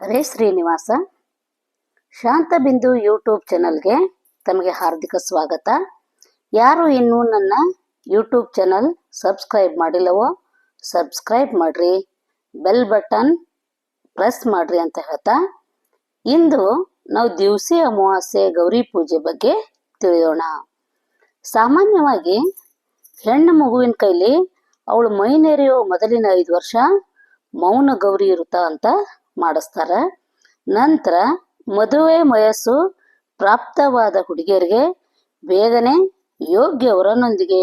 ಹರೇ Srinivasa. ಶಾಂತಬಿಂದು YouTube ಚಾನಲ್ಗೆ ತಮಗೆ ಹಾರ್ದಿಕ ಸ್ವಾಗತ. ಯಾರು ಇನ್ನೂ ನನ್ನ ಯೂಟ್ಯೂಬ್ ಚಾನಲ್ ಸಬ್ಸ್ಕ್ರೈಬ್ ಮಾಡಿಲ್ಲವೋ, ಸಬ್ಸ್ಕ್ರೈಬ್ ಮಾಡಿರಿ, ಬೆಲ್ ಬಟನ್ ಪ್ರೆಸ್ ಮಾಡಿರಿ ಅಂತ ಹೇಳ್ತಾ. ಇಂದು ನಾವು ದಿವಸಿ ಅಮಾವಾಸ್ಯೆ ಗೌರಿ ಪೂಜೆ ಬಗ್ಗೆ ತಿಳಿಯೋಣ. ಸಾಮಾನ್ಯವಾಗಿ ಹೆಣ್ಣು ಮಗುವಿನ ಕೈಲಿ ಅವಳು ಮೈನೇರಿಯೋ ಮೊದಲಿನ ಐದು ವರ್ಷ ಮೌನ ಗೌರಿ ಇರುತ್ತಾ ಅಂತ ಮಾಡಿಸ್ತಾರ. ನಂತರ ಮದುವೆ ವಯಸ್ಸು ಪ್ರಾಪ್ತವಾದ ಹುಡುಗಿಯರಿಗೆ ಬೇಗನೆ ಯೋಗ್ಯ ವರನೊಂದಿಗೆ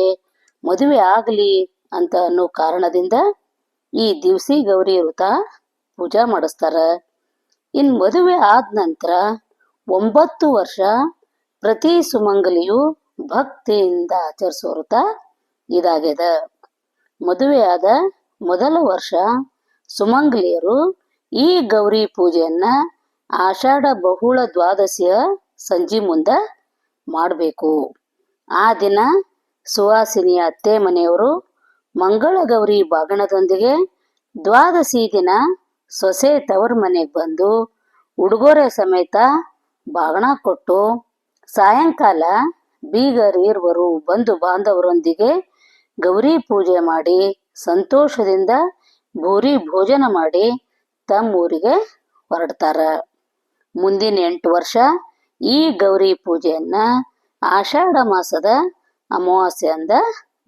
ಮದುವೆ ಆಗಲಿ ಅಂತ ಅನ್ನೋ ಕಾರಣದಿಂದ ಈ ದಿವಸಿ ಗೌರಿ ವೃತ ಪೂಜಾ ಮಾಡಿಸ್ತಾರ. ಇನ್ನು ಮದುವೆ ಆದ ನಂತರ ಒಂಬತ್ತು ವರ್ಷ ಪ್ರತಿ ಸುಮಂಗಲಿಯು ಭಕ್ತಿಯಿಂದ ಆಚರಿಸೋ ವೃತ ಇದಾಗ್ಯದ ಮದುವೆಯಾದ ಮೊದಲ ವರ್ಷ ಸುಮಂಗಲಿಯರು ಈ ಗೌರಿ ಪೂಜೆಯನ್ನ ಆಷಾಢ ಬಹುಳ ದ್ವಾದಶಿಯ ಸಂಜೆ ಮುಂದ ಮಾಡಬೇಕು. ಆ ದಿನ ಸುವಾಸಿನಿಯ ಅತ್ತೆ ಮನೆಯವರು ಮಂಗಳ ಗೌರಿ ಬಾಗಣದೊಂದಿಗೆ ದ್ವಾದಶಿ ದಿನ ಸೊಸೆ ತವರ ಮನೆಗೆ ಬಂದು ಉಡುಗೊರೆ ಸಮೇತ ಬಾಗಣ ಕೊಟ್ಟು ಸಾಯಂಕಾಲ ಬೀಗರ್ ಇರುವರು ಬಂಧು ಬಾಂಧವರೊಂದಿಗೆ ಗೌರಿ ಪೂಜೆ ಮಾಡಿ ಸಂತೋಷದಿಂದ ಭೂರಿ ಭೋಜನ ಮಾಡಿ ತಮ್ಮೂರಿಗೆ ಹೊರಡ್ತಾರ. ಮುಂದಿನ ಎಂಟು ವರ್ಷ ಈ ಗೌರಿ ಪೂಜೆಯನ್ನ ಆಷಾಢ ಮಾಸದ ಅಮಾವಾಸ್ಯೆಯಿಂದ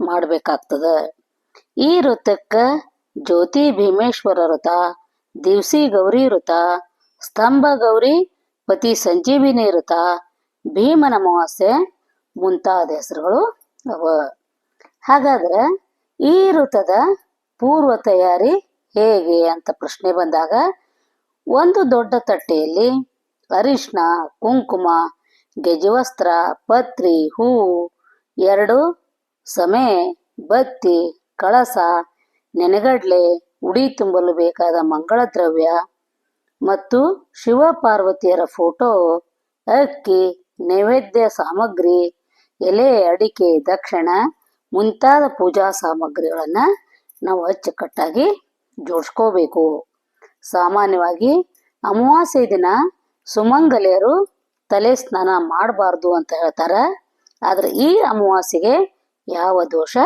ಮಾಡಬೇಕಾಗ್ತದ. ಈ ವೃತ್ತಕ್ಕ ಜ್ಯೋತಿ ಭೀಮೇಶ್ವರ ವೃತ, ದಿವಸಿ ಗೌರಿ ವೃತ, ಸ್ತಂಭ ಗೌರಿ, ಪತಿ ಸಂಜೀವಿನಿ ವೃತ, ಭೀಮನ ಅಮಾವಾಸ್ಯೆ ಮುಂತಾದ ಹೆಸರುಗಳು ಅವ. ಹಾಗಾದ್ರೆ ಈ ಋತದ ಪೂರ್ವ ತಯಾರಿ ಹೇಗೆ ಅಂತ ಪ್ರಶ್ನೆ ಬಂದಾಗ, ಒಂದು ದೊಡ್ಡ ತಟ್ಟೆಯಲ್ಲಿ ಅರಿಶಿನ ಕುಂಕುಮ, ಗೆಜವಸ್ತ್ರ, ಪತ್ರಿ, ಹೂವು, ಎರಡು ಸಮೆ, ಬತ್ತಿ, ಕಳಸ, ನೆನೆಗಡ್ಲೆ, ಉಡಿ ತುಂಬಲು ಬೇಕಾದ ಮಂಗಳ ದ್ರವ್ಯ ಮತ್ತು ಶಿವ ಪಾರ್ವತಿಯರ ಫೋಟೋ, ಅಕ್ಕಿ, ನೈವೇದ್ಯ ಸಾಮಗ್ರಿ, ಎಲೆ, ಅಡಿಕೆ, ದಕ್ಷಿಣ ಮುಂತಾದ ಪೂಜಾ ಸಾಮಗ್ರಿಗಳನ್ನ ನಾವು ಅಚ್ಚುಕಟ್ಟಾಗಿ ಜೋಡಿಸ್ಕೋಬೇಕು. ಸಾಮಾನ್ಯವಾಗಿ ಅಮಾವಾಸ್ಯೆ ದಿನ ಸುಮಂಗಲಿಯರು ತಲೆ ಸ್ನಾನ ಮಾಡಬಾರ್ದು ಅಂತ ಹೇಳ್ತಾರೆ. ಆದರೆ ಈ ಅಮಾವಾಸ್ಯೆಗೆ ಯಾವ ದೋಷ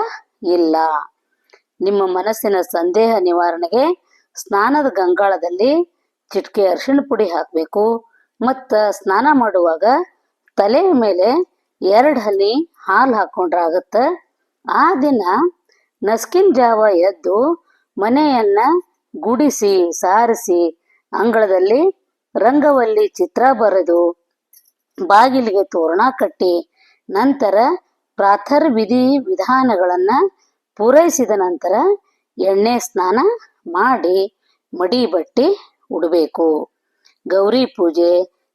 ಇಲ್ಲ. ನಿಮ್ಮ ಮನಸ್ಸಿನ ಸಂದೇಹ ನಿವಾರಣೆಗೆ ಸ್ನಾನದ ಗಂಗಾಳದಲ್ಲಿ ಚಿಟಿಕೆ ಅರಿಶಿಣ ಪುಡಿ ಹಾಕಬೇಕು. ಮತ್ತು ಸ್ನಾನ ಮಾಡುವಾಗ ತಲೆಯ ಮೇಲೆ ಎರಡು ಹನಿ ಹಾಲು ಹಾಕ್ಕೊಂಡ್ರೆ ಆಗುತ್ತೆ ಆ ದಿನ ನಸ್ಕಿನ ಜಾವ ಎದ್ದು ಮನೆಯನ್ನ ಗುಡಿಸಿ, ಸಾರಿಸಿ, ಅಂಗಳದಲ್ಲಿ ರಂಗವಲ್ಲಿ ಚಿತ್ರ ಬರೆದು ಬಾಗಿಲಿಗೆ ತೋರಣ ಕಟ್ಟಿ, ನಂತರ ಪ್ರಾಥರ್ ವಿಧಿ ವಿಧಾನಗಳನ್ನ ಪೂರೈಸಿದ ನಂತರ ಎಣ್ಣೆ ಸ್ನಾನ ಮಾಡಿ ಮಡಿ ಬಟ್ಟಿ ಉಡಬೇಕು. ಗೌರಿ ಪೂಜೆ,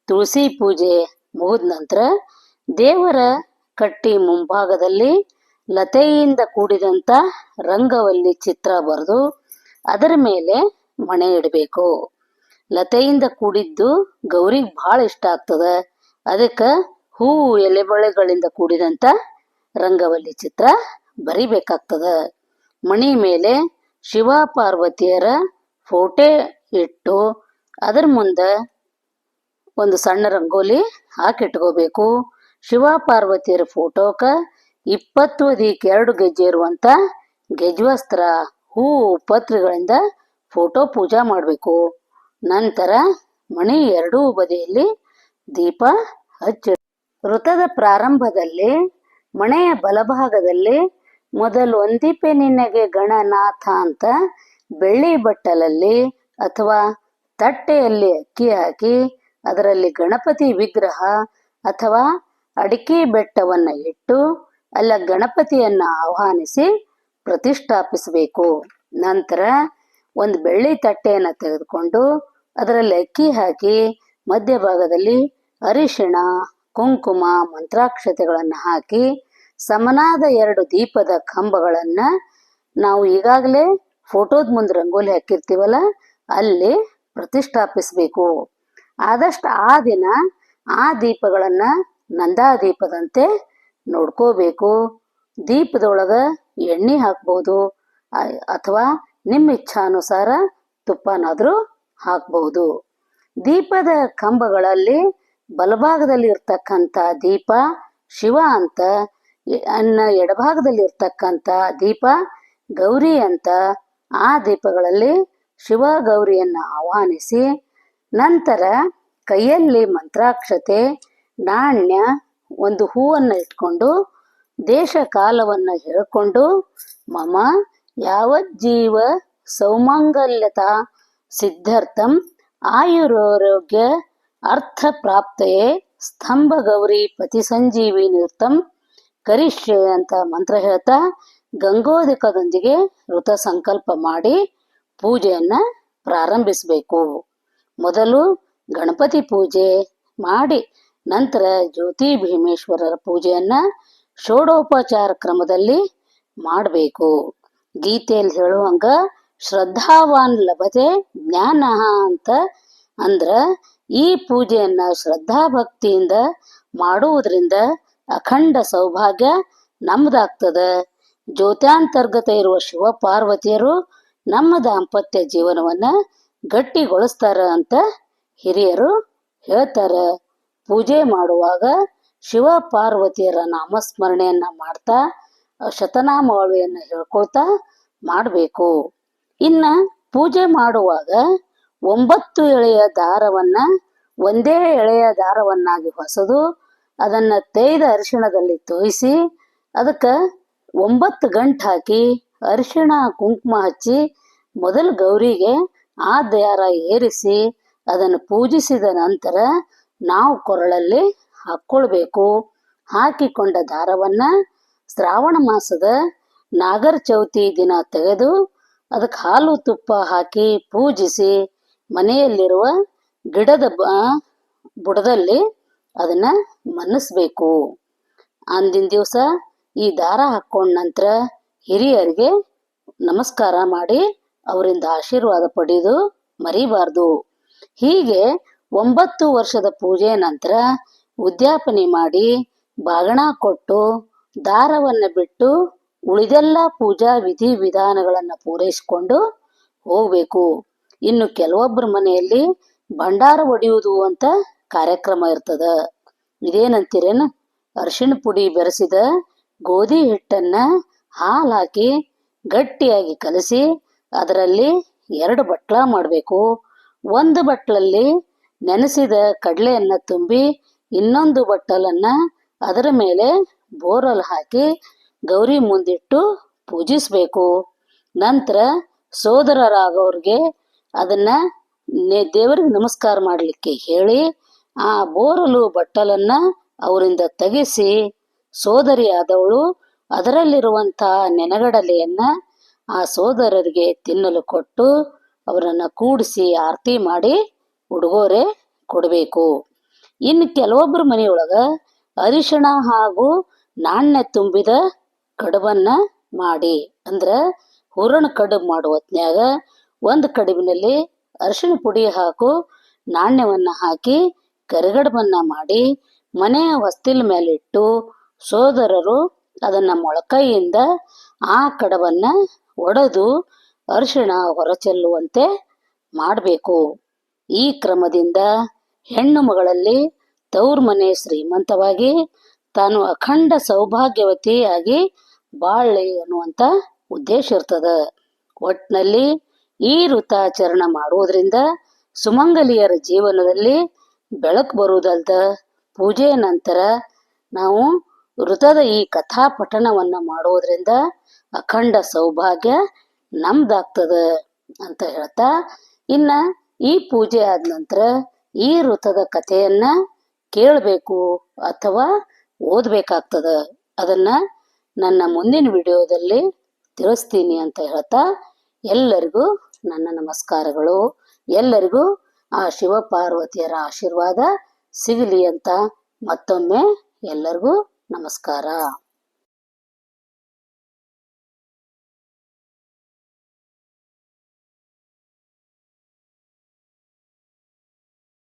ತುಳಸಿ ಪೂಜೆ ಮುಗಿದ ನಂತರ ದೇವರ ಕಟ್ಟಿ ಮುಂಭಾಗದಲ್ಲಿ ಲತೆಯಿಂದ ಕೂಡಿದಂತ ರಂಗವಲ್ಲಿ ಚಿತ್ರ ಬರೆದು ಅದರ ಮೇಲೆ ಮಣೆ ಇಡಬೇಕು. ಲತೆಯಿಂದ ಕೂಡಿದ್ದು ಗೌರಿಗೆ ಭಾಳ ಇಷ್ಟ ಆಗ್ತದ. ಅದಕ್ಕೆ ಹೂವು ಎಲೆಬಳೆಗಳಿಂದ ಕೂಡಿದಂತ ರಂಗವಲ್ಲಿ ಚಿತ್ರ ಬರಿಬೇಕಾಗ್ತದ. ಮಣಿ ಮೇಲೆ ಶಿವ ಪಾರ್ವತಿಯರ ಫೋಟೋ ಇಟ್ಟು ಅದರ ಮುಂದೆ ಒಂದು ಸಣ್ಣ ರಂಗೋಲಿ ಹಾಕಿಟ್ಕೋಬೇಕು. ಶಿವ ಪಾರ್ವತಿಯರ ಫೋಟೋಕ ಇಪ್ಪತ್ತು ಅದೀಕ್ ಎರಡು ಗೆಜ್ಜೆ ಇರುವಂಥ ಗೆಜ್ವಸ್ತ್ರ ಹೂವು ಪತ್ರಿಗಳಿಂದ ಫೋಟೋ ಪೂಜಾ ಮಾಡಬೇಕು. ನಂತರ ಮಣಿ ಎರಡೂ ಬದಿಯಲ್ಲಿ ದೀಪ ಹಚ್ಚಿ ವೃತದ ಪ್ರಾರಂಭದಲ್ಲಿ, ಮಣೆಯ ಬಲಭಾಗದಲ್ಲಿ ಮೊದಲು ಒಂದಿಪೆ ನಿನಗೆ ಗಣನಾಥ ಅಂತ ಬೆಳ್ಳಿ ಬಟ್ಟಲಲ್ಲಿ ಅಥವಾ ತಟ್ಟೆಯಲ್ಲಿ ಅಕ್ಕಿ ಹಾಕಿ ಅದರಲ್ಲಿ ಗಣಪತಿ ವಿಗ್ರಹ ಅಥವಾ ಅಡಿಕೆ ಬೆಟ್ಟವನ್ನು ಇಟ್ಟು ಅಲ್ಲ ಗಣಪತಿಯನ್ನ ಆಹ್ವಾನಿಸಿ ಪ್ರತಿಷ್ಠಾಪಿಸಬೇಕು. ನಂತರ ಒಂದು ಬೆಳ್ಳಿ ತಟ್ಟೆಯನ್ನು ತೆಗೆದುಕೊಂಡು ಅದರಲ್ಲಿ ಅಕ್ಕಿ ಹಾಕಿ ಮಧ್ಯಭಾಗದಲ್ಲಿ ಅರಿಶಿಣ, ಕುಂಕುಮ, ಮಂತ್ರಾಕ್ಷತೆಗಳನ್ನು ಹಾಕಿ ಸಮನಾದ ಎರಡು ದೀಪದ ಕಂಬಗಳನ್ನು ನಾವು ಈಗಾಗಲೇ ಫೋಟೋದ ಮುಂದೆ ರಂಗೋಲಿ ಹಾಕಿರ್ತೀವಲ್ಲ, ಅಲ್ಲಿ ಪ್ರತಿಷ್ಠಾಪಿಸಬೇಕು. ಆದಷ್ಟು ಆ ದಿನ ಆ ದೀಪಗಳನ್ನು ನಂದಾ ದೀಪದಂತೆ ನೋಡ್ಕೋಬೇಕು. ದೀಪದೊಳಗ ಎಣ್ಣೆ ಹಾಕ್ಬೋದು. ಅಥವಾ ನಿಮ್ಮ ಇಚ್ಛಾನುಸಾರ ತುಪ್ಪನಾದರೂ ಹಾಕ್ಬೋದು. ದೀಪದ ಕಂಬಗಳಲ್ಲಿ ಬಲಭಾಗದಲ್ಲಿ ಇರ್ತಕ್ಕಂಥ ದೀಪ, ಶಿವ ಅಂತ ಅನ್ನ ಎಡಭಾಗದಲ್ಲಿ ಇರ್ತಕ್ಕಂಥ ದೀಪ, ಗೌರಿ ಅಂತ ಆ ದೀಪಗಳಲ್ಲಿ ಶಿವ ಗೌರಿಯನ್ನು ಆಹ್ವಾನಿಸಿ, ನಂತರ ಕೈಯಲ್ಲಿ ಮಂತ್ರಾಕ್ಷತೆ, ನಾಣ್ಯ ಒಂದು ಹೂವನ್ನು ಇಟ್ಕೊಂಡು ದೇಶ ಕಾಲವನ್ನು ಹೇಳ್ಕೊಂಡು, ಮಮ ಯಾವಜ್ಜೀವ ಸೌಮಂಗಲ್ಯತಾ ಸಿದ್ಧಾರ್ಥಂ ಆಯುರಾರೋಗ್ಯ ಅರ್ಥ ಪ್ರಾಪ್ತೆಯೇ ಸ್ತಂಭ ಗೌರಿ ಪತಿ ಸಂಜೀವಿ ನಿರ್ತಂ. ಕರಿಷ್ಯೆ ಅಂತ ಮಂತ್ರ ಹೇಳ್ತಾ ಗಂಗೋದಕದೊಂದಿಗೆ ಋತ ಸಂಕಲ್ಪ ಮಾಡಿ ಪೂಜೆಯನ್ನ ಪ್ರಾರಂಭಿಸಬೇಕು. ಮೊದಲು ಗಣಪತಿ ಪೂಜೆ ಮಾಡಿ ನಂತರ ಜ್ಯೋತಿ ಭೀಮೇಶ್ವರರ ಪೂಜೆಯನ್ನ ಷೋಡೋಪಚಾರ ಕ್ರಮದಲ್ಲಿ ಮಾಡಬೇಕು. ಗೀತೆಯಲ್ಲಿ ಹೇಳುವಂಗ, ಶ್ರದ್ಧಾವಾನ್ ಲಭತೆ ಜ್ಞಾನ ಅಂತ ಅಂದ್ರ ಈ ಪೂಜೆಯನ್ನ ಶ್ರದ್ಧಾ ಭಕ್ತಿಯಿಂದ ಮಾಡುವುದರಿಂದ ಅಖಂಡ ಸೌಭಾಗ್ಯ ನಮ್ದಾಗ್ತದ. ಜ್ಯೋತ್ಯಾಂತರ್ಗತ ಇರುವ ಶಿವ ಪಾರ್ವತಿಯರು ನಮ್ಮ ದಾಂಪತ್ಯ ಜೀವನವನ್ನ ಗಟ್ಟಿಗೊಳಿಸ್ತಾರ ಅಂತ ಹಿರಿಯರು ಹೇಳ್ತಾರ. ಪೂಜೆ ಮಾಡುವಾಗ ಶಿವ ಪಾರ್ವತಿಯರ ನಾಮಸ್ಮರಣೆಯನ್ನ ಮಾಡ್ತಾ, ಶತನಾಮಾವಳಿಯನ್ನ ಹೇಳ್ಕೊಳ್ತಾ ಮಾಡಬೇಕು. ಇನ್ನ ಪೂಜೆ ಮಾಡುವಾಗ ಒಂಬತ್ತು ಎಳೆಯ ದಾರವನ್ನ ಒಂದೇ ಎಳೆಯ ದಾರವನ್ನಾಗಿ ಹೊಸದು, ಅದನ್ನ ತೇಯ್ದ ಅರಿಶಿಣದಲ್ಲಿ ತೋಯಿಸಿ, ಅದಕ್ಕೆ ಒಂಬತ್ತು ಗಂಟು ಹಾಕಿ ಅರಿಶಿಣ, ಕುಂಕುಮ ಹಚ್ಚಿ ಮೊದಲು ಗೌರಿಗೆ ಆ ದಾರ ಏರಿಸಿ ಅದನ್ನು ಪೂಜಿಸಿದ ನಂತರ ನಾವು ಕೊರಳಲ್ಲಿ ಹಾಕ್ಕೊಳ್ಬೇಕು. ಹಾಕಿಕೊಂಡ ದಾರವನ್ನ ಶ್ರಾವಣ ಮಾಸದ ನಾಗರ ಚೌತಿ ದಿನ ತೆಗೆದು ಅದಕ್ಕೆ ಹಾಲು ತುಪ್ಪ ಹಾಕಿ ಪೂಜಿಸಿ ಮನೆಯಲ್ಲಿರುವ ಗಿಡದ ಬುಡದಲ್ಲಿ ಅದನ್ನ ಮನ್ನಿಸ್ಬೇಕು ಅಂದಿನ ದಿವಸ ಈ ದಾರ ಹಾಕೊಂಡ ನಂತರ ಹಿರಿಯರಿಗೆ ನಮಸ್ಕಾರ ಮಾಡಿ ಅವರಿಂದ ಆಶೀರ್ವಾದ ಪಡೆದು ಮರಿಬಾರ್ದು. ಹೀಗೆ ಒಂಬತ್ತು ವರ್ಷದ ಪೂಜೆ ನಂತರ ಉದ್ಯಾಪನೆ ಮಾಡಿ ಬಾಗಣ ಕೊಟ್ಟು ದಾರವನ್ನು ಬಿಟ್ಟು ಉಳಿದೆಲ್ಲ ಪೂಜಾ ವಿಧಿ ವಿಧಾನಗಳನ್ನು ಪೂರೈಸಿಕೊಂಡು ಹೋಗ್ಬೇಕು. ಇನ್ನು ಕೆಲವೊಬ್ಬರ ಮನೆಯಲ್ಲಿ ಭಂಡಾರ ಒಡೆಯುವುದು ಅಂತ ಕಾರ್ಯಕ್ರಮ ಇರ್ತದ. ಇದೇನಂತೀರೇನ? ಅರಿಶಿಣ ಪುಡಿ ಬೆರೆಸಿದ ಗೋಧಿ ಹಿಟ್ಟನ್ನ ಹಾಲು ಹಾಕಿ ಗಟ್ಟಿಯಾಗಿ ಕಲಸಿ ಅದರಲ್ಲಿ ಎರಡು ಬಟ್ಲ ಮಾಡಬೇಕು. ಒಂದು ಬಟ್ಲಲ್ಲಿ ನೆನೆಸಿದ ಕಡಲೆಯನ್ನ ತುಂಬಿ ಇನ್ನೊಂದು ಬಟ್ಟಲನ್ನ ಅದರ ಮೇಲೆ ಬೋರಲ್ ಹಾಕಿ ಗೌರಿ ಮುಂದಿಟ್ಟು ಪೂಜಿಸಬೇಕು. ನಂತರ ಸೋದರರಾಗೋರಿಗೆ ಅದನ್ನ ನೆ- ದೇವರಿಗೆ ನಮಸ್ಕಾರ ಮಾಡಲಿಕ್ಕೆ ಹೇಳಿ ಆ ಬೋರಲು ಬಟ್ಟಲನ್ನ ಅವರಿಂದ ತೆಗೆಸಿ ಸೋದರಿಯಾದವಳು ಅದರಲ್ಲಿರುವಂತಹ ನೆನಗಡಲೆಯನ್ನ ಆ ಸೋದರರಿಗೆ ತಿನ್ನಲು ಕೊಟ್ಟು ಅವರನ್ನು ಕೂಡಿಸಿ ಆರತಿ ಮಾಡಿ ಉಡುಗೊರೆ ಕೊಡಬೇಕು. ಇನ್ನು ಕೆಲವೊಬ್ಬರ ಮನೆಯೊಳಗ ಅರಿಶಿಣ ಹಾಗೂ ನಾಣ್ಯ ತುಂಬಿದ ಕಡುಬನ್ನ ಮಾಡಿ. ಅಂದ್ರ ಹೂರಣ ಕಡುಬು ಮಾಡುವ ಹೊತ್ನ್ಯಾಗ ಒಂದು ಕಡುಬಿನಲ್ಲಿ ಅರಿಶಿಣ ಪುಡಿ ಹಾಕು ನಾಣ್ಯವನ್ನ ಹಾಕಿ ಕರಿಗಡಬನ್ನ ಮಾಡಿ ಮನೆಯ ಹೊಸ್ತಿಲ್ ಮೇಲಿಟ್ಟು ಸೋದರರು ಅದನ್ನ ಮೊಳಕೈಯಿಂದ ಆ ಕಡಬನ್ನ ಒಡೆದು ಅರಿಶಿಣ ಹೊರಚೆಲ್ಲುವಂತೆ ಮಾಡಬೇಕು. ಈ ಕ್ರಮದಿಂದ ಹೆಣ್ಣು ಮಗಳಲ್ಲಿ ತವ್ರ ಮನೆ ಶ್ರೀಮಂತವಾಗಿ ತಾನು ಅಖಂಡ ಸೌಭಾಗ್ಯವತಿಯಾಗಿ ಬಾಳ್ಲಿ ಅನ್ನುವಂತ ಉದ್ದೇಶ ಇರ್ತದ. ಒಟ್ನಲ್ಲಿ ಈ ವೃತಾಚರಣ ಮಾಡುವುದರಿಂದ ಸುಮಂಗಲಿಯರ ಜೀವನದಲ್ಲಿ ಬೆಳಕು ಬರುವುದಲ್ದ. ಪೂಜೆಯ ನಂತರ ನಾವು ಋತದ ಈ ಕಥಾ ಪಠಣವನ್ನು ಮಾಡುವುದರಿಂದ ಅಖಂಡ ಸೌಭಾಗ್ಯ ನಮ್ದಾಗ್ತದ ಅಂತ ಹೇಳ್ತಾ ಇನ್ನ ಈ ಪೂಜೆ ಆದ ನಂತರ ಈ ಋತದ ಕಥೆಯನ್ನ ಕೇಳಬೇಕು ಅಥವಾ ಓದಬೇಕಾಗ್ತದ. ಅದನ್ನ ನನ್ನ ಮುಂದಿನ ವಿಡಿಯೋದಲ್ಲಿ ತಿಳಿಸ್ತೀನಿ ಅಂತ ಹೇಳ್ತಾ ಎಲ್ಲರಿಗೂ ನನ್ನ ನಮಸ್ಕಾರಗಳು. ಎಲ್ಲರಿಗೂ ಆ ಶಿವ ಪಾರ್ವತಿಯರ ಆಶೀರ್ವಾದ ಸಿಗಲಿ ಅಂತ ಮತ್ತೊಮ್ಮೆ ಎಲ್ಲರಿಗೂ ನಮಸ್ಕಾರ.